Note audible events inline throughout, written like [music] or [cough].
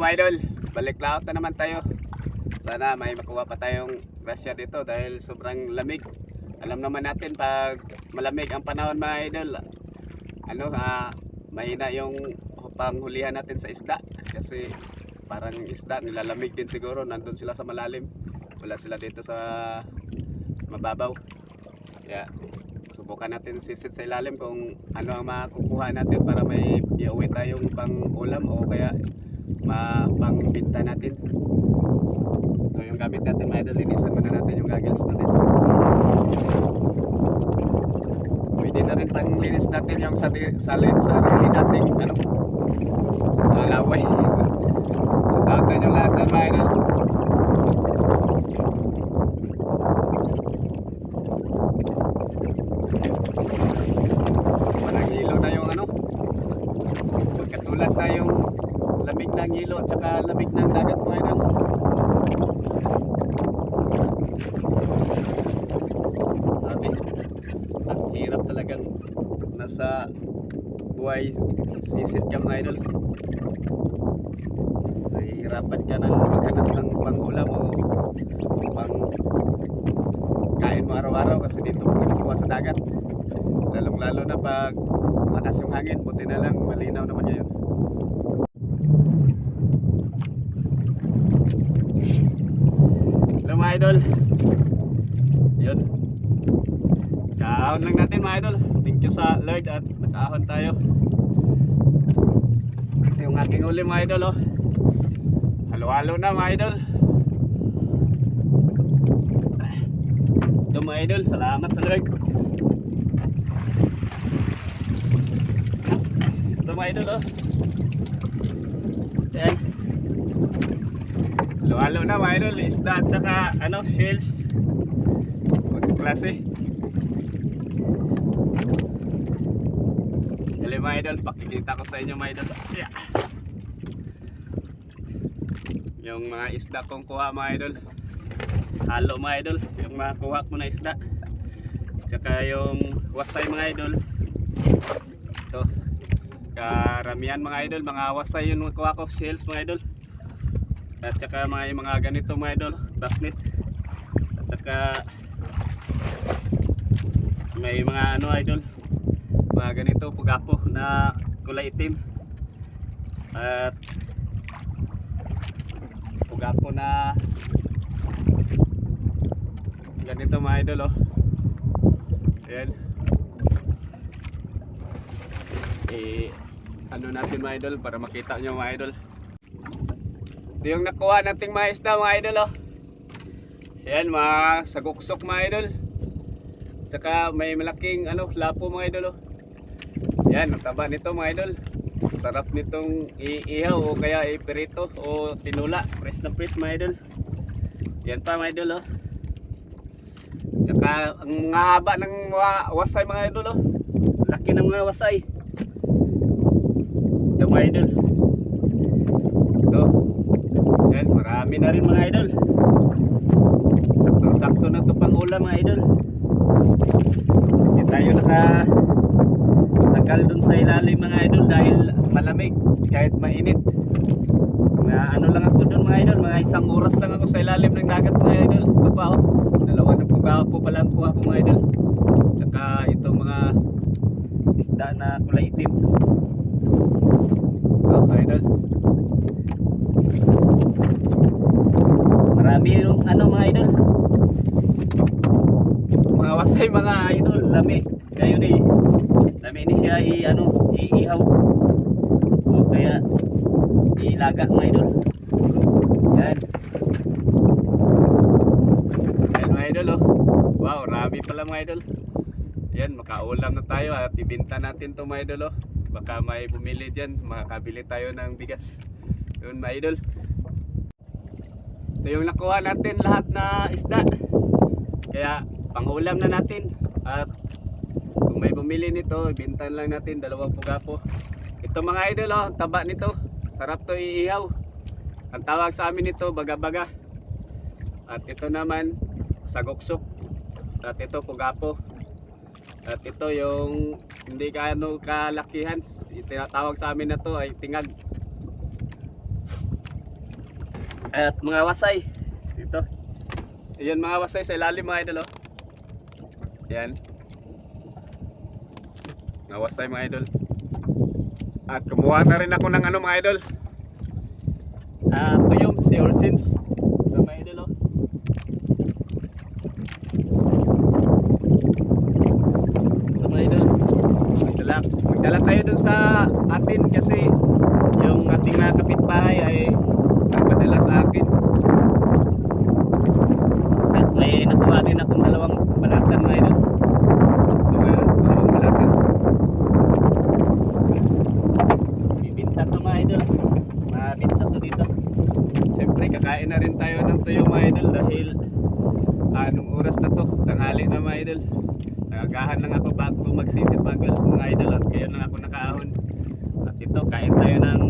mga idol, balik laot na naman tayo. Sana may makuha pa tayong grasya dito dahil sobrang lamig. Alam naman natin pag malamig ang panahon mga idol, ano, ah, mahina yung panghulihan natin sa isda. Kasi parang isda, nilalamig din siguro, nandun sila sa malalim. Wala sila dito sa mababaw. Kaya subukan natin sisit sa ilalim kung ano ang makukuha natin para may iuwi tayong pang ulam o kaya natin. So yung gamit natin mga idol, linisan muna natin yung goggles natin. Pwede na rin panglinis natin yung sa sa sarili natin ano, uh, laway. [laughs] Shout out sa inyo lahat ng mga. Parang ilaw na yung ano, Katulad na yung lamig ng hilo at saka lamig ng dagat mga idol. Grabe. Ang hirap talagang nasa buhay sisit ka mga idol. Nahihirapan ka nang maghanap ng pangulam o pang kain mo araw-araw kasi dito mo nakukuha sa dagat. Lalong lalo na pag lakas yung hangin, buti na lang malinaw naman ngayon. Hello mga idol. Yun. Kaahon lang natin mga idol. Thank you sa Lord at nakaahon tayo. Ito yung aking uli mga idol oh. Halo-halo na mga idol. Ito mga idol, salamat sa Lord. Ito mga idol oh. Yan. Halo-halo na mga idol, isda at saka ano, shells. Maging klase. Mga idol, pakikita ko sa inyo mga idol. Yeah. Yung mga isda kong kuha mga idol. Halo mga idol, yung mga kuha ko na isda. Tsaka yung wasay mga idol. Ito. Karamihan mga idol, mga wasay yung kuha ko, shells mga idol. At saka mga, mga ganito mga idol, basnet. At saka may mga ano idol, ganito pugapo na kulay itim. At pugapo na ganito mga idol oh. Ayan. Eh, ano natin mga idol para makita nyo mga idol. Ito yung nakuha nating mga isda mga idol oh. Ayan mga saguksok mga idol. Tsaka may malaking ano lapo mga idol oh. Yan, ang taba nito mga idol. Sarap nitong iihaw o kaya iperito o tinula. Press na press mga idol. Yan pa mga idol oh. Tsaka ang mga haba ng wasay mga idol oh. Laki ng mga wasay. Ito mga idol. Ito. Yan, marami na rin mga idol. Sakto-sakto na to pang ulam mga idol. Hindi tayo naka tagal dun sa ilalim mga idol dahil malamig kahit mainit. Mga ano lang ako dun mga idol, mga isang oras lang ako sa ilalim ng dagat mga idol. Ito oh. Dalawa na pugaw po pala ang kuha mga idol. Tsaka itong mga isda na kulay itim. Oh, mga idol. Marami yung ano mga idol. Mga wasay mga idol, lami. Kayo ni lami ni siya i ano, iihaw. Kaya ilaga mga idol. Yan. Yan mga pala mga idol. Yan, makaulam na tayo at ibinta natin to mga idol oh. Baka may bumili dyan, makakabili tayo ng bigas. Yun mga idol. Ito yung nakuha natin lahat na isda. Kaya pangulam na natin. At kung may bumili nito, ibintan lang natin dalawang pugapo. Ito mga idol oh, taba nito. Sarap to iihaw. Ang tawag sa amin nito, baga-baga. At ito naman, sagoksok. At ito, pugapo. At ito yung hindi kaano kalakihan. Tinatawag sa amin na to ay tingag. At mga wasay. Ito. Ayan mga wasay sa ilalim mga idol. Oh. Yan. Mga wasay mga idol. At kumuha na rin ako ng ano mga idol. Ah, tuyong si Orchins. Ito mga idol oh. Ito mga idol. Magdala, magdala tayo dun sa atin kasi yung ating mga kapitbahay ay nagpadala sa akin. At may nakuha din akong dalawang balatan mga idol. Ito nga, dalawang balatan. To mga idol. Mabinta to dito. Siyempre kakain na rin tayo ng tuyo mga idol dahil anong oras na to? Tanghali na mga idol. Nagagahan lang ako bago magsisipagol mga idol at ngayon lang ako nakaahon. At ito, kain tayo ng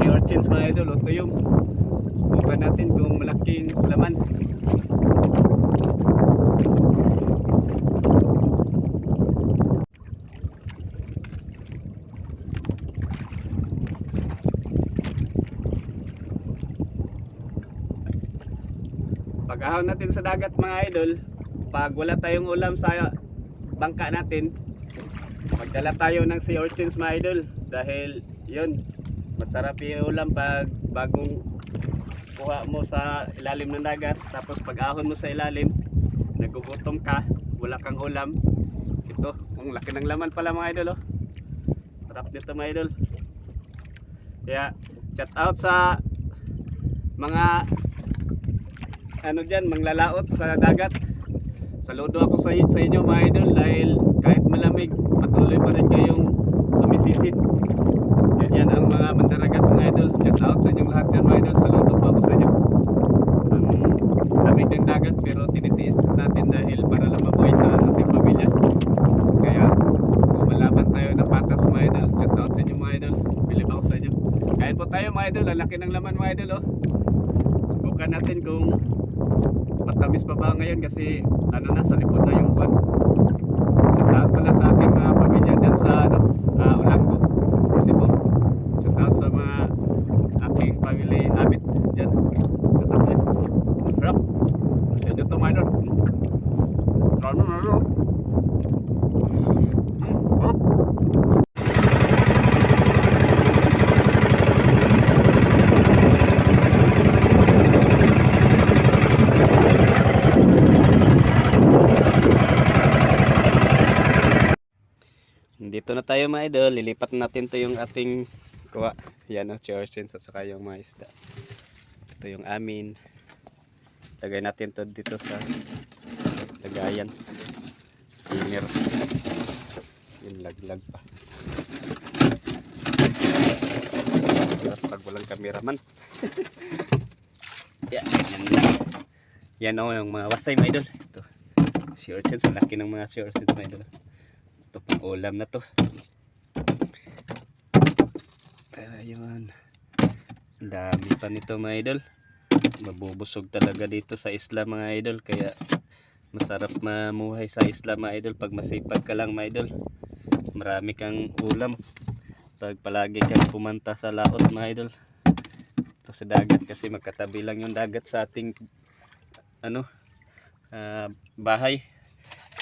sea urchins mga idol o tuyong. Subukan natin kung malaking laman. Sa dagat mga idol, pag wala tayong ulam sa bangka natin, magdala tayo ng sea urchins mga idol. Dahil yun, masarap yung ulam pag bagong kuha mo sa ilalim ng dagat. Tapos pag ahon mo sa ilalim nagugutom ka, wala kang ulam. Ito, ang laki ng laman pala mga idol oh. sarap nito mga idol. Kaya chat out sa mga ano dyan, manglalaot sa dagat. Saludo ako sa, sa inyo mga idol dahil kahit malamig, patuloy pa rin kayong sumisisit. Yan, yan ang mga mandaragat mga idol. Shout out sa inyong lahat yan mga idol. Saludo po ako sa inyo. Ang lamig ng dagat pero tinitiis natin dahil para lang mabuhay sa ating pamilya. Kaya lumalaban tayo ng patas mga idol. Shout out sa inyo mga idol. Bilib ako sa inyo. Kain po tayo mga idol. Ang laki ng laman mga idol oh. Subukan natin kung matamis pa ba ngayon kasi ano na sa likod na yung buwan. Shout out pala sa ating mga pamilya dyan sa ano, uh, Olanggo, Cebu. Shout out sa mga aking family amit dyan. Shout out sa inyo. Sarap. Yan yung tomato. Ano na ano. Mm, sarap. Dito na tayo mga idol, lilipat natin to yung ating kuha. Yan ang churchins at saka yung mga isda. Ito yung amin. Lagay natin to dito sa lagayan. Inner. Yung laglag pa. Hirap Pag walang kameraman. [laughs] yan, yan na. Yan o yung mga wasay mga idol. Ito. Ang laki ng mga urchins mga idol. Ito pang ulam na to. Ayun. Ang dami pa nito mga idol. Mabubusog talaga dito sa isla mga idol. Kaya masarap mamuhay sa isla mga idol. Pag masipag ka lang mga idol. Marami kang ulam. Pag palagi kang pumanta sa laot mga idol. Ito sa dagat kasi magkatabi lang yung dagat sa ating ano ah, bahay.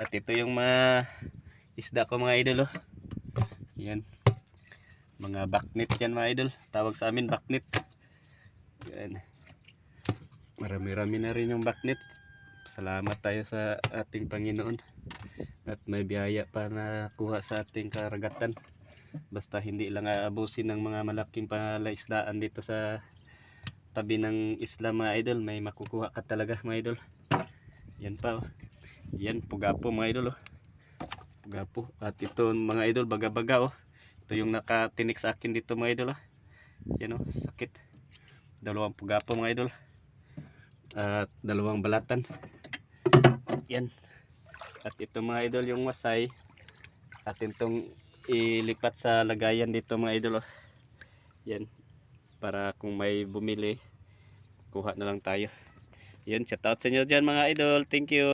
At ito yung mga isda ko mga idol oh. Yan. Mga baknit yan mga idol. Tawag sa amin baknit. Yan. Marami-rami na rin yung baknit. Salamat tayo sa ating Panginoon. At may biyaya pa na kuha sa ating karagatan. Basta hindi lang aabusin ng mga malaking palaisdaan dito sa tabi ng isla mga idol. May makukuha ka talaga mga idol. Yan pa oh. Yan, pugapo mga idol oh. Pugapo. At ito mga idol, baga-baga oh. Ito yung nakatinik sa akin dito mga idol oh. Yan oh, sakit. Dalawang pugapo mga idol. At dalawang balatan. Yan. At ito mga idol yung wasay. Atin tong ilipat sa lagayan dito mga idol oh. Yan. Para kung may bumili, kuha na lang tayo. Yun, shout out sa inyo dyan mga idol. Thank you.